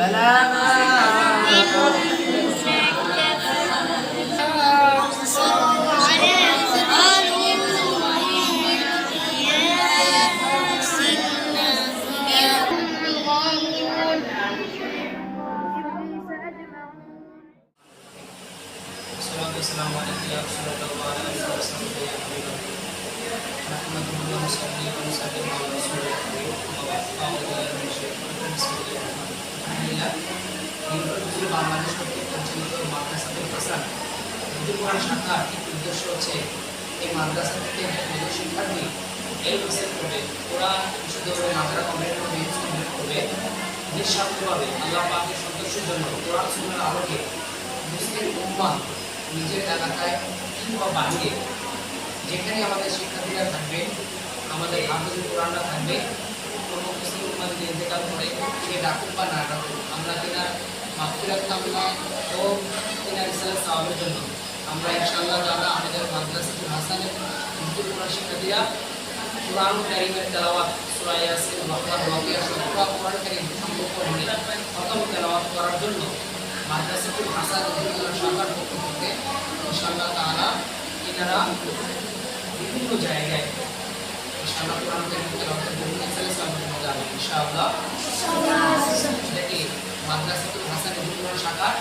Salamat! Bangladesh পরিচালিত মাদ্রাসাতুল হাসান কোরআন শাখার উদ্দেশ্য হচ্ছে এই মাদ্রাসা থেকে হিন্দু শিক্ষার্থী এই হাসিল করবে কোরআন বিশুদ্ধভাবে মাদ্রা কমপ্লিট করবে নিঃস্বার্থভাবে আল্লাহ পাকের সদস্যের জন্য কোরআন সুন্নাহর আলোকে মুসলিম উম্মাহ নিজের এলাকায় কিংবা বাহিরে যেখানে আমাদের শিক্ষার্থীরা থাকবে, আমাদের আব্দুল কোরআনরা থাকবে, কোনো মুসলিম উম্মাহ যদি ইন্তেকাল করে, সে ডাকুক বা না ডাকুক, আমরা তেনার মাফিরাত কামনা ও তেনার ইসলাম সাহাবের জন্য আমরা ইনশাআল্লাহ তাআলা আমাদের মাদ্রাসাতুল হাসানের হিন্দু কোরআন শিক্ষার্থীরা কোরআন কারিমের তেলাওয়াত সূরা ইয়াসিন বাকারা ওয়াকিয়া সহ পুরো কোরআন কারিম সম্পর্ক হলে খতম তেলাওয়াত করার জন্য মাদ্রাসাতুল হাসান রহিমুল্লাহ শাখার পক্ষ থেকে ইনশাআল্লাহ তাআলা এনারা বিভিন্ন জায়গায় ইনশাআল্লাহ কোরআন কারিম তেলাওয়াতের বিভিন্ন ইসলাম মধ্যে যাবে ইনশাআল্লাহ এটা কি মাদ্রাসাতুল হাসান রহিমুল্লাহ শাখার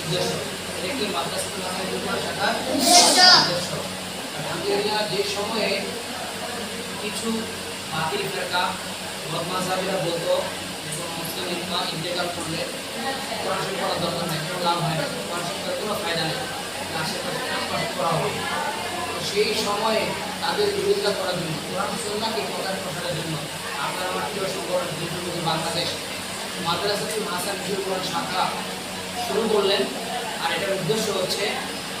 উদ্দেশ্য এটা কি মাদ্রাসাতুল হাসান রহিমুল্লাহ শাখার উদ্দেশ্য যে সময়ে কিছু বাতিল ফেরকা, বদমাজাবিরা বলতো মুসলিম ইমা ইন্তেকাল করলে কোরআন শরীফ পড়ার দরকার লাভ হয় না। শরীফের কোনো ফায়দা নেই। আশেপাশে করা হবে। সেই সময়ে তাদের বিরোধিতা করার জন্য, কোরআন সুন্নাহকে প্রচার প্রসারের জন্য, আপনার আমার প্রিয় সংগঠন বাংলাদেশ মাদ্রাসাতুল হাসান কোরআন শাখা শুরু করলেন আর এটার উদ্দেশ্য হচ্ছে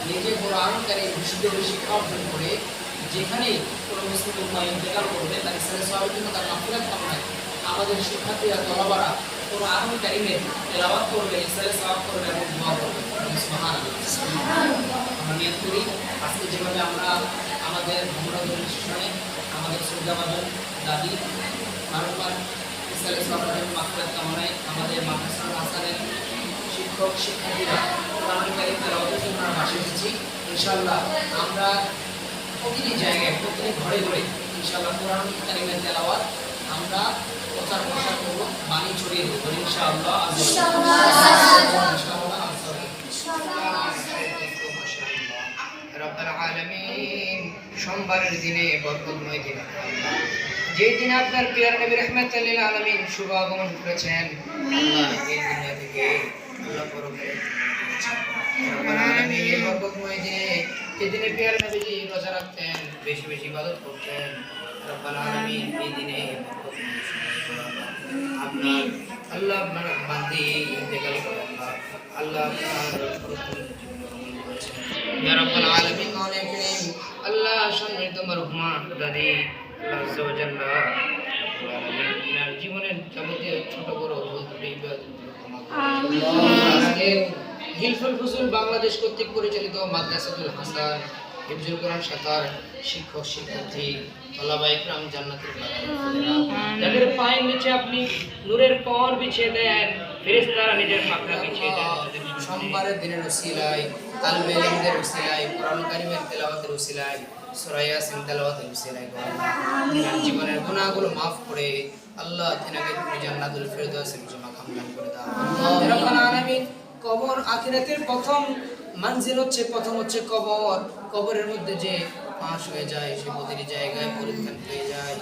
নিজে কোরআনকারী বিশুদ্ধভাবে শিক্ষা অর্জন করে যেখানেই কোনো মুসলিম উম্মা ইন্তেকাল করবে, তার ইসলামের সবাবের জন্য তার মাফিরাত কামনায় আমাদের শিক্ষার্থীরা তলাবারা কোনো আরবি কারিমে তেলাওয়াত করবে, ইসলামের সবাব করবে এবং দোয়া করবে। আমরা নিয়ত করি, আজকে যেভাবে আমরা আমাদের ভ্রমণ অনুষ্ঠানে আমাদের শ্রদ্ধাভাজন দাদি বারবার ইসলামের সবাবের মাফিরাত কামনায় আমাদের মাদ্রাসা হাসানের শিক্ষক শিক্ষার্থীরা কোরআন তেলাওয়াতের জন্য আমরা বাসে এসেছি ইনশাআল্লাহ আমরা প্রতিটি জায়গায় প্রতিটি ঘরে ঘরে ইনশাআল্লাহ কোরআন কারিমের তেলাওয়াত আমরা প্রচার প্রসার করব বাণী ছড়িয়ে দেবো ইনশাআল্লাহ সোমবারের দিনে বরকতময় দিন যে দিন আপনার পিয়ার নবী রহমাতুল্লাহ আলামিন শুভ আগমন করেছেন আল্লাহ এই আল্লাহ পরকালে রব্বাল আলামিন এই বরকতময় দিনে পিয়ার নবীজি রোজা রাখতেন বেশি বেশি ইবাদত করতেন রব্বাল আলামিন এই দিনে বরকতময় আল্লাহ আপনার বান্দি ইন্তেকাল আল্লাহ রাব্বাল আলামিন আল্লাহ সম্মানিত মারহুমা দাদি আল্লাহ জীবনের যাবতীয় ছোট বড় ভুল। আজকে হিলফুল ফুজুল বাংলাদেশ কর্তৃক পরিচালিত মাদ্রাসাতুল হাসান হিফজুল কোরআন শাখার শিক্ষক শিক্ষার্থী তলাবা ইকরাম জান্নাতুল বাগানে। যাদের পায়ের নিচে আপনি নূরের পর বিছিয়ে দেন ফেরেশতারা নিজের পাখনা বিছিয়ে দেন। সোমবারের দিনের উসিলায় তালবে ইলমদের উসিলায় কোরআন কারিমের তেলাওয়াতের উসিলায় সূরা ইয়াসিন তেলাওয়াতের উসিলায় তিনার জীবনের গুনাহগুলো maaf করে আল্লাহ তিনাকে তুমি জান্নাতুল ফেরদাউসে জমা কামনা করে দাও। রাব্বাল আলামিন কবর আখিরাতের প্রথম মানজিল হচ্ছে প্রথম হচ্ছে কবর। কবরের মধ্যে যে পাশ হয়ে যায় সে প্রতিটি জায়গায় পরিত্রাণ পেয়ে যায়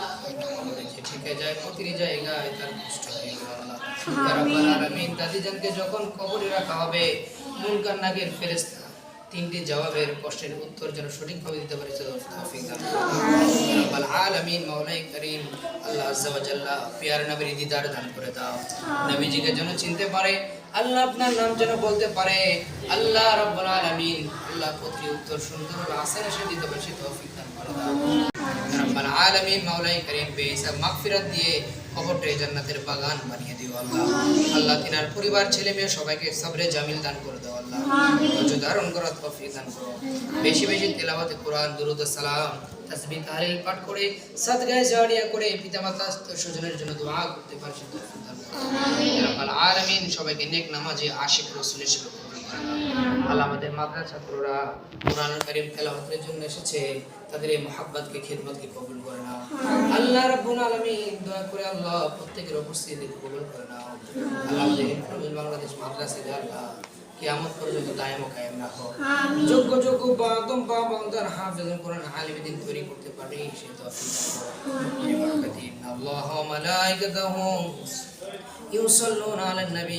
যে ঠেকে যায় প্রতিটি জায়গায় তার কষ্ট হয়ে গেল আল্লাহ। দাদিজানকে যখন কবরে রাখা হবে মুনকার নাগের ফেরেশতা তিনটি জবাবের প্রশ্নের উত্তর যেন সঠিকভাবে দিতে মাওলাই করিম, আল্লাহ আজ্জা পিয়ার নবীর দিদার দান করে দাও। নবীজিকে যেন চিনতে পারে, আল্লাহ আপনার নাম যেন বলতে পারে, আল্লাহ রাব্বুল আল্লাহ প্রতি উত্তর সুন্দরভাবে আসার এসে দিতে পারে, সে তৌফিক দান করে দাও। করিম মাগফিরাত দিয়ে কবরটাকে জান্নাতের বাগান বানিয়ে দিও আল্লাহ। আল্লাহ তিনার পরিবার, ছেলে মেয়ে সবাইকে সবরে জামিল দান করে দাও আল্লাহ। ধৈর্য ধারণ করার তৌফিক দান করো। বেশি বেশি তেলাওয়াতে কোরআন, দুরুদ সালাম, তাসবিহ, তাহলিল পাঠ করে, সাদগায়ে জারিয়া করে পিতামাতা স্বজনের জন্য দোয়া করতে পারে, সে তৌফিক দান করুন। রাব্বাল আলামিন সবাইকে নেক নামাজে আশিক রাসূলের সাথে আমাদের মাদ্রাসা ছাত্ররা কোরআন করিম তেলাওয়াতের জন্য এসেছে তাদের এই মহাব্বাতকে খেদমতকে কবুল করে নাও। আল্লাহ রাব্বুল আলামিন দয়া করে আল্লাহ প্রত্যেকের উপস্থিতি কবুল করে নাও। আল্লাহ আমাদের বাংলাদেশ মাদ্রাসা আল্লাহ কিয়ামত পর্যন্ত দায়ম কায়েম রাখো। যোগ্য যোগ্য বাদম বা হাফেজ কোরআন আলিম দিন তৈরি করতে পারে সে তৌফিক দাও আল্লাহ মালাইকাতাহু ইউসাল্লুনা আলান নবী